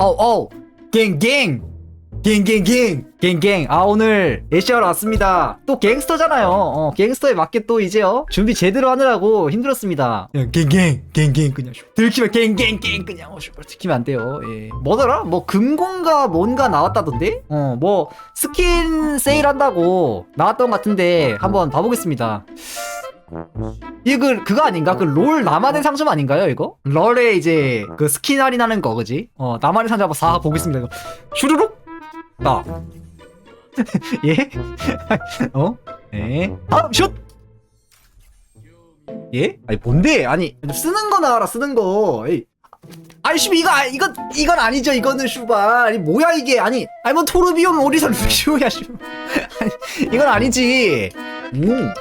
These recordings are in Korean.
어우 갱갱. 갱갱갱. 갱갱. 아 오늘 애쉬하러 왔습니다. 또 갱스터잖아요. 어 갱스터에 맞게 또 이제요 준비 제대로 하느라고 힘들었습니다. 그냥 갱갱 갱갱 그냥 슈. 들키면 갱갱갱 그냥 어, 슈. 들키면 안 돼요. 예. 뭐더라? 뭐 금공가 뭔가 나왔다던데? 어 뭐 스킨 세일한다고 나왔던 것 같은데 한번 봐보겠습니다 이거 그, 그거 아닌가? 그 롤 나만의 상점 아닌가요, 이거? 롤에 이제 그 스킨 할인하는 거, 그지? 어, 나만의 상점 한번 싹 보겠습니다. 이거. 슈르륵? 나. 예? 어? 예? 아, 슛! 예? 아니, 뭔데? 아니, 쓰는 거 나와라, 쓰는 거. 에이. 아이, 슈, 이거, 아, 이건, 이건 아니죠, 이거는, 슈바. 아니, 뭐야, 이게. 아니, 아니, 뭐, 토르비움 오리선 슈야, 슈. 아니, 이건 아니지. 음.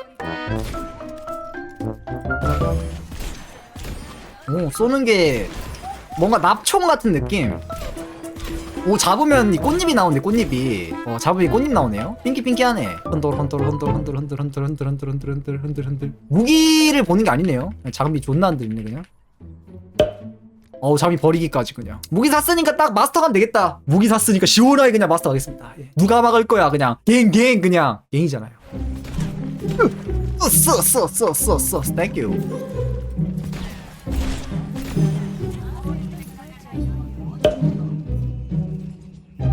오, 쏘는 게 뭔가 납총 같은 느낌. 오, 잡으면 이 꽃잎이 나오네, 꽃잎이. 어, 잡으면 이 꽃잎 나오네요. 핑키핑키하네. 흔들, 흔들, 흔들, 흔들, 흔들, 흔들, 흔들, 흔들, 흔들, 흔들, 흔들, 흔들. 무기를 보는 게 아니네요. 자금이 존나 흔들리네, 그냥. 어우, 잠이 버리기까지 그냥. 무기 샀으니까 딱 마스터 가면 되겠다. 무기 샀으니까 시원하게 그냥 마스터 가겠습니다. 예. 누가 막을 거야, 그냥. 갱, 갱, 그냥. 갱이잖아요. 써, 써,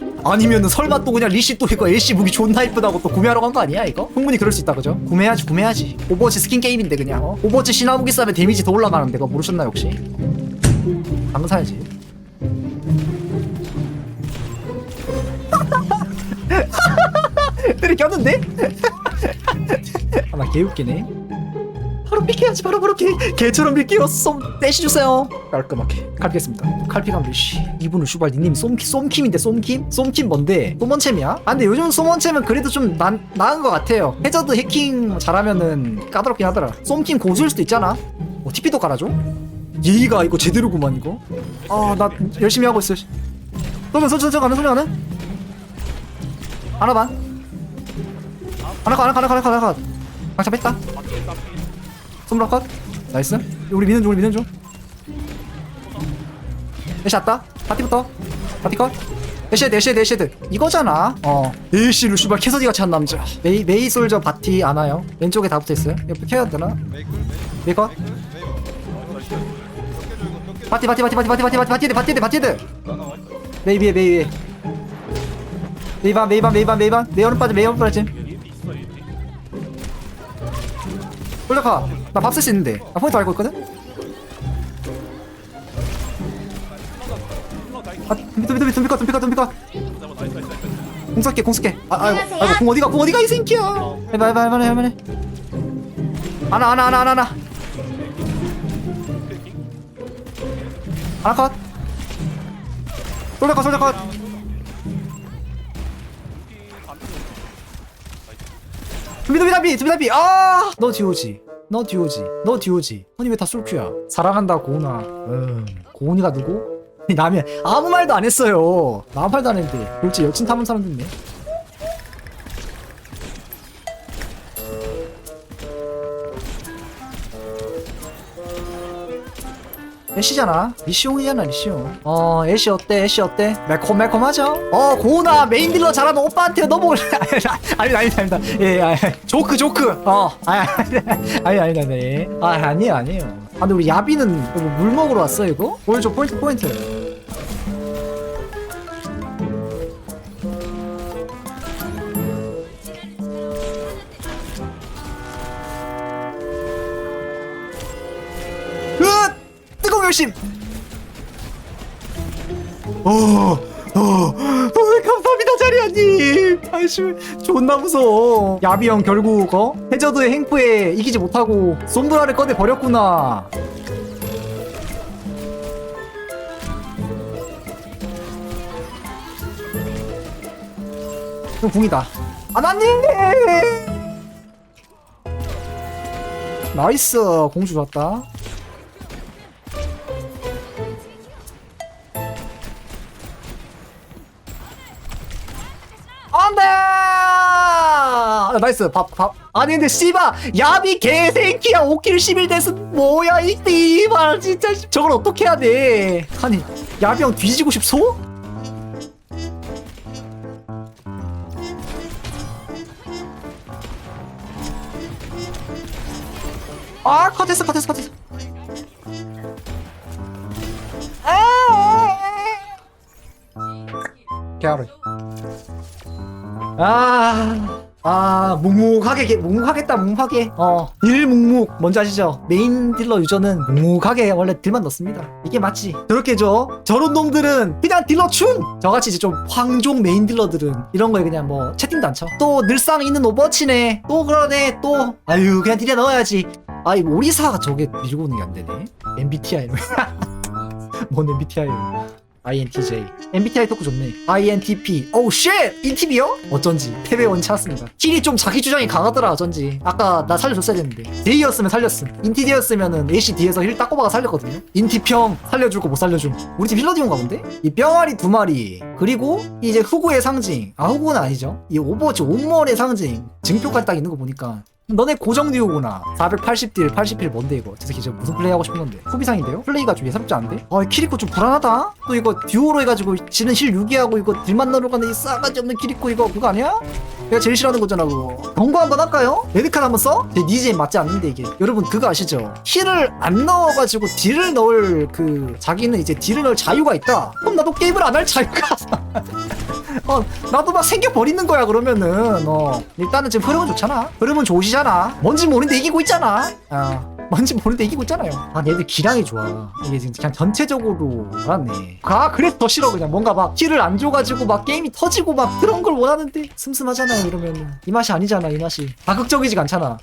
그쵸. 아니면은 설마 또 그냥 리시 또 이거 LC 무기 존나 이쁘다고 또 구매하러 간 거 아니야 이거? 충분히 그럴 수 있다 그죠? 구매해야지 구매해야지 오버워치 스킨 게임인데 그냥 어? 오버워치 신화 무기 싸면 데미지 더 올라가는데 그거 모르셨나 혹시? 당근 사야지 들이켰는데? 아 나 개웃기네 바로 밀게야지 바로 바로 개 개처럼 밀게요 쏨 떼시 주세요. 깔끔하게. 갈겠습니다. 칼피감 씨 이분은 슈발 니님 쏨킴 쏨킴인데 쏨킴? 쏨킴 뭔데? 소먼챔이야? 아 근데 요즘 소먼챔은 그래도 좀 난, 나은 것 같아요. 해저드 해킹 잘하면은 까다롭긴 하더라. 쏨킴 고수일 수도 있잖아. 어 TP도 깔아줘? 예의가 이거 제대로구만 이거. 아 나 열심히 하고 있어. 쏘면 쏘 쏘, 가는 소리 가는 하나 반 하나 가 하나 가 하나 가 하나 가 방차 뺐다 손브라 컷 나이스 우리 미는 중 우리 미는 중 애쉬 왔다 파티부터 파티 컷 애쉬헤드 애쉬헤드 애쉬헤드 이거잖아 어 에이씨 루시발 캐서디 같이 한 남자 메이 메이 솔저 바티 안 와요 왼쪽에 다 붙어있어요 옆에 켜야 되나 메이 컷 바티 바티 바티 바티 바티 바티 바티 바티드 바티드 바티드 메이 위에 메이 위에 메이반 메이반 메이반 메이반 메이어는 빠져 메이어는 빠져 올라가 나밥 쓸 수 있는데. 나 포인트 알고 있거든? 아 둠비 둠비 둠비 둠비 컷 둠비 컷 둠비 컷공 쏠게 공 쏠게. 아 아이고 아이고 공 어디가 공 어디가 이 새끼야? 해봐 해봐 해봐 해봐 해봐. 하나 하나 하나 하나 하나. 하나 컷. 솔져 컷 솔져 컷. 둠비 둠비 둠비 둠비 둠비. 아너 듀오지 너 듀오지 너 듀오지. 아니 왜 다 솔큐야. 사랑한다 고은아. 음 고은이가 누구? 남이 아무 말도 안 했어요. 아무 말도 안 했는데. 그렇지 여친 탐은 사람 됐네 애쉬잖아. 리시옹이잖아 리시옹 어 애쉬 어때? 애쉬 어때? 매콤매콤하죠? 어 고은아 메인 딜러 잘하는 오빠한테 넘어올래 아니 아니 아니 아니 예 아니, 조크 조크. 어 아니 아니 아니 아니 아니. 아 아니에요 아니에요. 아 근데 우리 야비는 이거 물 먹으러 왔어 이거? 보여줘 포인트 포인트 열심 어, 어, 어, 감사합니다, 자리아님. 아이씨, 존나 무서워. 야비 형 결국, 어? 해저드의 행프에 이기지 못하고, 솜브라를 꺼내 버렸구나. 형 궁이다 아나님 나이스 공주 좋았다 나이스. 밥 밥. 아니 근데 씨발 야비 개새끼야. 5킬 11 데스 뭐야 이 씨발. 진짜 씨. 저걸 어떻게 해야 돼? 아니 야비 형 뒤지고 싶소? 아 컷했어 컷했어 컷했어. 개하루 아, 아, 묵묵하게, 게- 묵묵하겠다, 묵묵하게. 어, 딜 묵묵. 뭔지 아시죠? 메인 딜러 유저는 묵묵하게 원래 딜만 넣습니다. 이게 맞지. 저렇게 죠 저런 놈들은 그냥 딜러 춤! 저같이 이제 좀 황종 메인 딜러들은 이런 거에 그냥 뭐 채팅도 안 쳐. 또 늘상 있는 오버치네. 또 그러네, 또. 아유, 그냥 딜에 넣어야지. 아이, 오리사가 저게 밀고 오는 게 안 되네. MBTI로. 뭔 MBTI로. INTJ. MBTI 토크 좋네. INTP. 오우 쉣! 인팁이요? 어쩐지. 패배 원치 않습니다. 킬이 좀 자기 주장이 강하더라, 어쩐지. 아까 나 살려줬어야 됐는데. D였으면 살렸음. 인티디였으면은 애쉬 D에서 힐 따꼬바가 살렸거든요. 인티평 살려주고 못 살려줌. 우리 팀 힐러디온가 본데? 이 뿅아리 두 마리. 그리고 이제 후구의 상징. 아, 후구는 아니죠. 이 오버워치 온몰의 상징. 증표까지 딱 있는 거 보니까 너네 고정 듀오구나 480딜 80딜 뭔데 이거 저 새끼 지금 무슨 플레이 하고 싶은 건데 소비상인데요? 플레이가 좀 예사롭지 않은데? 아 키리코 좀 불안하다 또 이거 듀오로 해가지고 지는 실 6위하고 이거 딜만 넣으러 가는 이 싸가지 없는 키리코 이거 그거 아니야? 내가 제일 싫어하는 거잖아 그거 경고 한번 할까요? 레드카드 한번 써? 제 니즈에 맞지 않는데 이게 여러분 그거 아시죠? 힐을 안 넣어가지고 딜을 넣을 그 자기는 이제 딜을 넣을 자유가 있다 그럼 나도 게임을 안 할 자유가 어, 나도 막 생겨버리는 거야, 그러면은. 어, 일단은 지금 흐름은 좋잖아. 흐름은 좋으시잖아. 뭔지 모르는데 이기고 있잖아. 어, 뭔지 모르는데 이기고 있잖아요. 아, 얘들 기량이 좋아. 이게 지금 그냥 전체적으로 알았네. 아, 그래서 더 싫어, 그냥. 뭔가 막 키를 안 줘가지고 막 게임이 터지고 막 그런 걸 원하는데 슴슴하잖아요, 이러면은. 이 맛이 아니잖아, 이 맛이. 자극적이지가 않잖아.